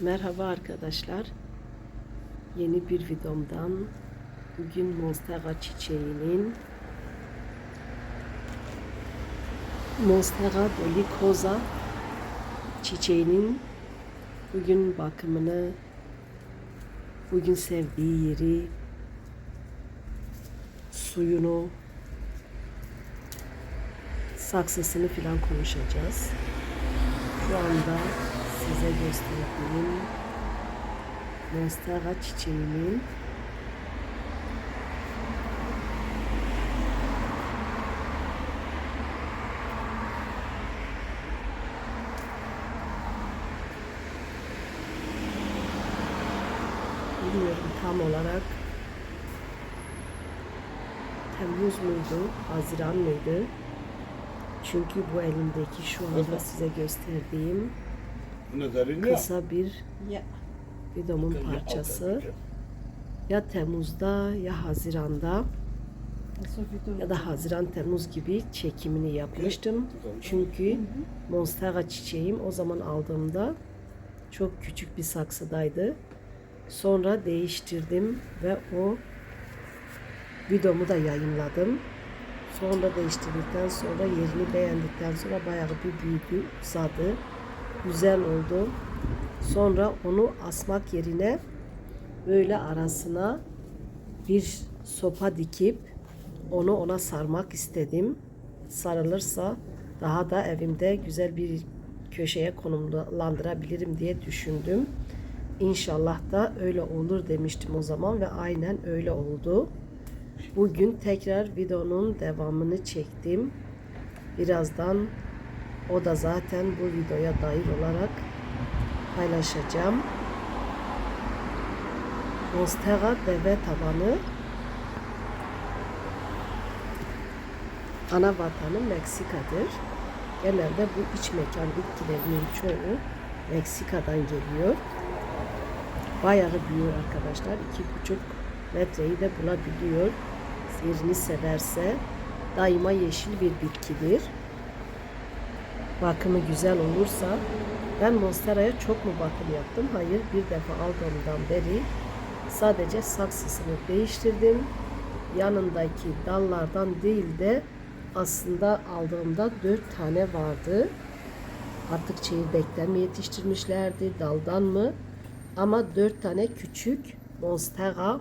Merhaba arkadaşlar. Yeni bir videomdan bugün Monstera çiçeğinin Monstera dolicosa çiçeğinin bugün bakımını bugün sevdiği yeri suyunu saksısını filan konuşacağız. Şu anda size gösterdiğim Monstera çiçeğinin bilmiyorum tam olarak Temmuz muydu, Haziran mıydı? Çünkü bu elimdeki şu anda size gösterdiğim kısa bir videomun parçası. Ya Temmuz'da ya Haziran'da ya da Haziran Temmuz gibi çekimini yapmıştım. Çünkü Monstera çiçeğim o zaman aldığımda çok küçük bir saksıdaydı. Sonra değiştirdim ve o videomu da yayınladım. Sonra değiştirdikten sonra yerini beğendikten sonra bayağı bir büyüdü, uzadı. Güzel oldu. Sonra onu asmak yerine böyle arasına bir sopa dikip onu ona sarmak istedim. Sarılırsa daha da evimde güzel bir köşeye konumlandırabilirim diye düşündüm. İnşallah da öyle olur demiştim o zaman ve aynen öyle oldu. Bugün tekrar videonun devamını çektim. Birazdan o da zaten bu videoya dair olarak paylaşacağım. Monstera deve tabanı ana vatanı Meksika'dır. Genelde bu iç mekan bitkilerinin çoğu Meksika'dan geliyor. Bayağı büyüyor arkadaşlar. iki buçuk metreyi de bulabiliyor. Yerini severse daima yeşil bir bitkidir. Bakımı güzel olursa ben Monstera'ya çok mu bakım yaptım? Hayır bir defa aldığımdan beri sadece saksısını değiştirdim. Yanındaki dallardan değil de aslında aldığımda dört tane vardı. Artık çekirdekten mi yetiştirmişlerdi, daldan mı? Ama dört tane küçük Monstera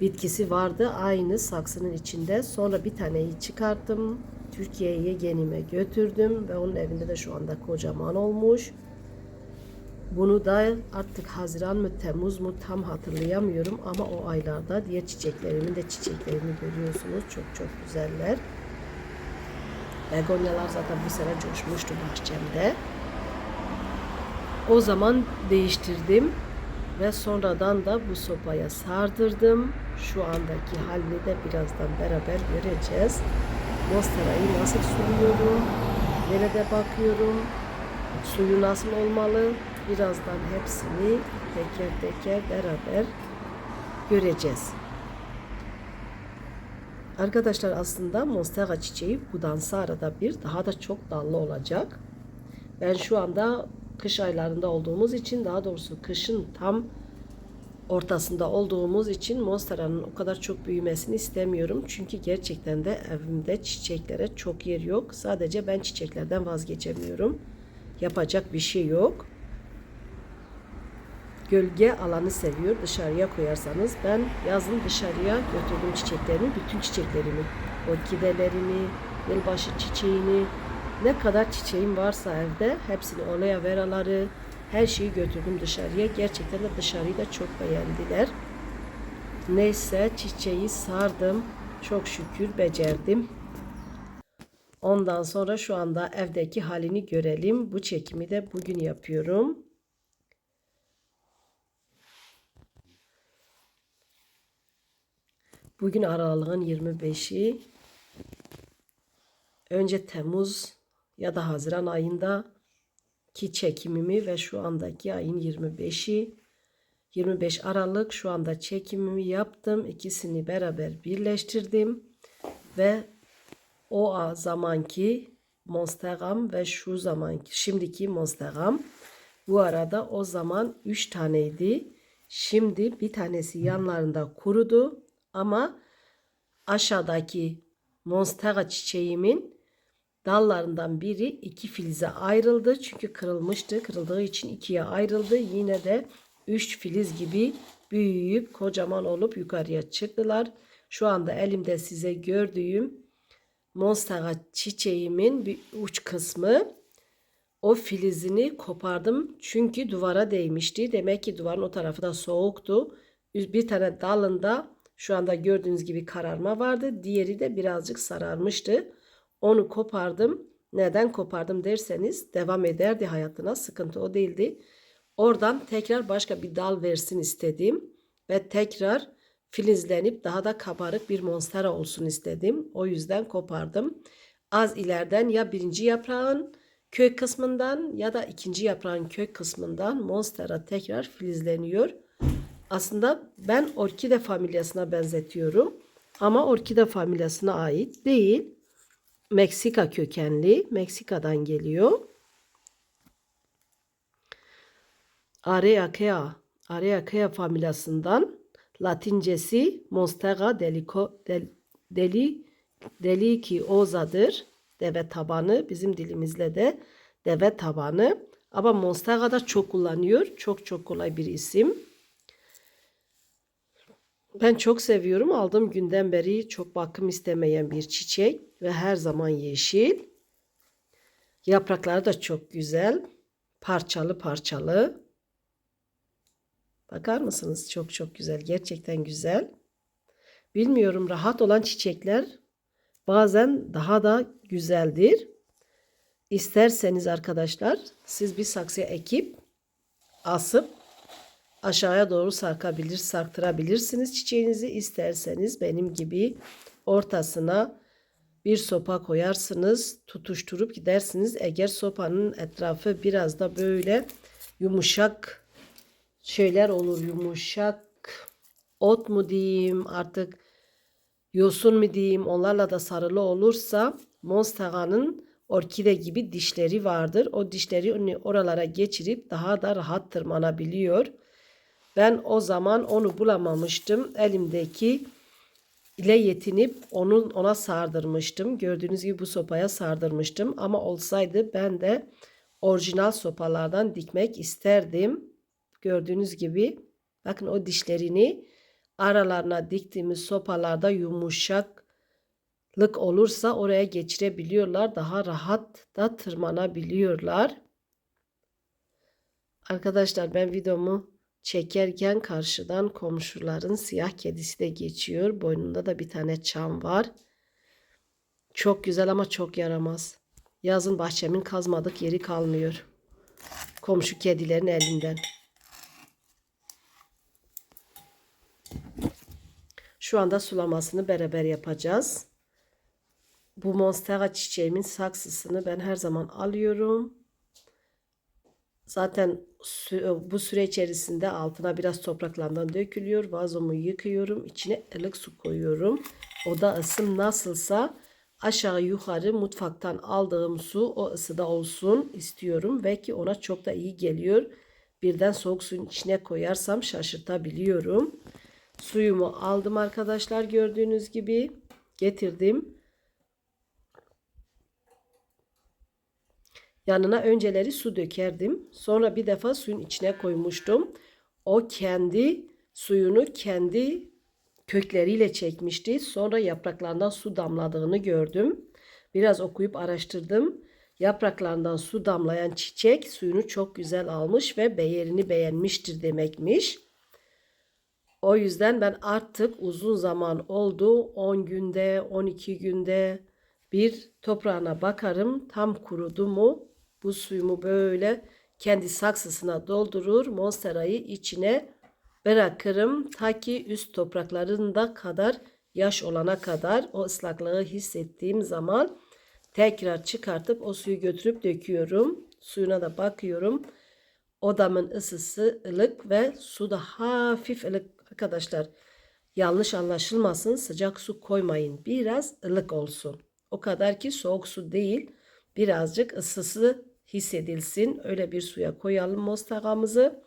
bitkisi vardı aynı saksının içinde. Sonra bir taneyi çıkarttım. Türkiye'ye yeğenime götürdüm ve onun evinde de şu anda kocaman olmuş. Bunu da artık Haziran mı Temmuz mu tam hatırlayamıyorum ama o aylarda diğer çiçeklerimin de çiçeklerini görüyorsunuz. Çok çok güzeller. Begonyalar zaten bu sene coşmuştu bahçemde. O zaman değiştirdim ve sonradan da bu sopaya sardırdım. Şu andaki halini de birazdan beraber göreceğiz. Monstera'yı nasıl suluyorum, nerede bakıyorum, suyu nasıl olmalı, birazdan hepsini teker teker beraber göreceğiz. Arkadaşlar aslında Monstera çiçeği budansa arada bir daha da çok dallı olacak. Ben şu anda kış aylarında olduğumuz için daha doğrusu kışın tam ortasında olduğumuz için Monstera'nın o kadar çok büyümesini istemiyorum. Çünkü gerçekten de evimde çiçeklere çok yer yok. Sadece ben çiçeklerden vazgeçemiyorum. Yapacak bir şey yok. Gölge alanı seviyor. Dışarıya koyarsanız ben yazın dışarıya götürdüm çiçeklerimi, bütün çiçeklerimi, orkidelerimi, yılbaşı çiçeğini, ne kadar çiçeğim varsa evde hepsini olaya veraları, her şeyi götürdüm dışarıya. Gerçekten de dışarıyı da çok beğendiler. Neyse çiçeği sardım. Çok şükür becerdim. Ondan sonra şu anda evdeki halini görelim. Bu çekimi de bugün yapıyorum. Bugün aralığın 25'i. Önce Temmuz ya da Haziran ayında ki çekimimi ve şu andaki ayın 25'i 25 Aralık şu anda çekimimi yaptım. İkisini beraber birleştirdim ve o zamanki Monsteram ve şu zamanki şimdiki Monsteram Bu arada o zaman 3 taneydi. Şimdi bir tanesi yanlarında kurudu ama aşağıdaki monstera çiçeğimin dallarından biri iki filize ayrıldı. Çünkü kırılmıştı. Kırıldığı için ikiye ayrıldı. Yine de üç filiz gibi büyüyüp kocaman olup yukarıya çıktılar. Şu anda elimde size gördüğüm monstera çiçeğimin bir uç kısmı o filizini kopardım çünkü duvara değmişti. Demek ki duvarın o tarafı da soğuktu. Bir tane dalında şu anda gördüğünüz gibi kararma vardı. Diğeri de birazcık sararmıştı. Onu kopardım. Neden kopardım derseniz devam ederdi hayatına. Sıkıntı o değildi. Oradan tekrar başka bir dal versin istedim. Ve tekrar filizlenip daha da kabarık bir monstera olsun istedim. O yüzden kopardım. Az ileriden ya birinci yaprağın kök kısmından ya da ikinci yaprağın kök kısmından monstera tekrar filizleniyor. Aslında ben orkide familyasına benzetiyorum. Ama orkide familyasına ait değil. Meksika kökenli. Meksika'dan geliyor. Areakea. Areakea familyasından Latincesi Monstera delico, del, deli, deliciosa'dır. Deve tabanı. Bizim dilimizle de deve tabanı. Ama Monstera da çok kullanıyor. Çok çok kolay bir isim. Ben çok seviyorum. Aldığım günden beri çok bakım istemeyen bir çiçek ve her zaman yeşil. Yaprakları da çok güzel. Parçalı parçalı. Bakar mısınız? Çok çok güzel. Gerçekten güzel. Bilmiyorum rahat olan çiçekler bazen daha da güzeldir. İsterseniz arkadaşlar siz bir saksıya ekip asıp aşağıya doğru sarkabilir, sarktırabilirsiniz çiçeğinizi. İsterseniz benim gibi ortasına bir sopa koyarsınız, tutuşturup gidersiniz. Eğer sopanın etrafı biraz da böyle yumuşak şeyler olur, yumuşak ot mu diyeyim artık yosun mu diyeyim onlarla da sarılı olursa monstera'nın orkide gibi dişleri vardır. O dişleri oralara geçirip daha da rahat tırmanabiliyor. Ben o zaman onu bulamamıştım. Elimdeki ile yetinip onun ona sardırmıştım. Gördüğünüz gibi bu sopaya sardırmıştım. Ama olsaydı ben de orijinal sopalardan dikmek isterdim. Gördüğünüz gibi bakın o dişlerini aralarına diktiğimiz sopalarda yumuşaklık olursa oraya geçirebiliyorlar. Daha rahat da tırmanabiliyorlar. Arkadaşlar ben videomu çekerken karşıdan komşuların siyah kedisi de geçiyor. Boynunda da bir tane çam var. Çok güzel ama çok yaramaz. Yazın bahçemin kazmadık yeri kalmıyor. Komşu kedilerin elinden. Şu anda sulamasını beraber yapacağız. Bu monstera çiçeğimin saksısını ben her zaman alıyorum. Zaten bu süre içerisinde altına biraz topraklardan dökülüyor. Vazomu yıkıyorum. İçine ılık su koyuyorum. Oda ısım nasılsa aşağı yukarı mutfaktan aldığım su o ısıda olsun istiyorum. Ve ki ona çok da iyi geliyor. Birden soğuk suyun içine koyarsam şaşırtabiliyorum. Suyumu aldım arkadaşlar gördüğünüz gibi. Getirdim. Yanına önceleri su dökerdim. Sonra bir defa suyun içine koymuştum. O kendi suyunu kendi kökleriyle çekmişti. Sonra yapraklarından su damladığını gördüm. Biraz okuyup araştırdım. Yapraklarından su damlayan çiçek suyunu çok güzel almış ve beğerini beğenmiştir demekmiş. O yüzden ben artık uzun zaman oldu 10 günde 12 günde bir toprağına bakarım tam kurudu mu bu suyumu böyle kendi saksısına doldurur monsterayı içine bırakırım ta ki üst topraklarında kadar yaş olana kadar o ıslaklığı hissettiğim zaman tekrar çıkartıp o suyu götürüp döküyorum. Suyuna da bakıyorum. Odamın ısısı ılık ve su da hafif ılık arkadaşlar. Yanlış anlaşılmasın sıcak su koymayın. Biraz ılık olsun. O kadar ki soğuk su değil. Birazcık ısısı hissedilsin. Öyle bir suya koyalım monstagamızı.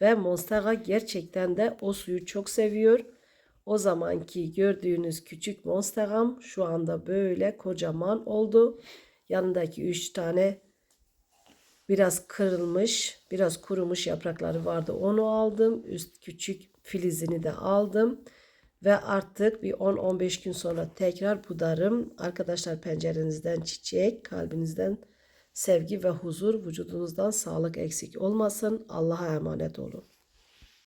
Ve monstaga gerçekten de o suyu çok seviyor. O zamanki gördüğünüz küçük monstagam şu anda böyle kocaman oldu. Yanındaki üç tane biraz kırılmış, biraz kurumuş yaprakları vardı. Onu aldım. Üst küçük filizini de aldım. Ve artık bir 10-15 gün sonra tekrar budarım. Arkadaşlar pencerenizden çiçek, kalbinizden sevgi ve huzur, vücudunuzdan sağlık eksik olmasın. Allah'a emanet olun.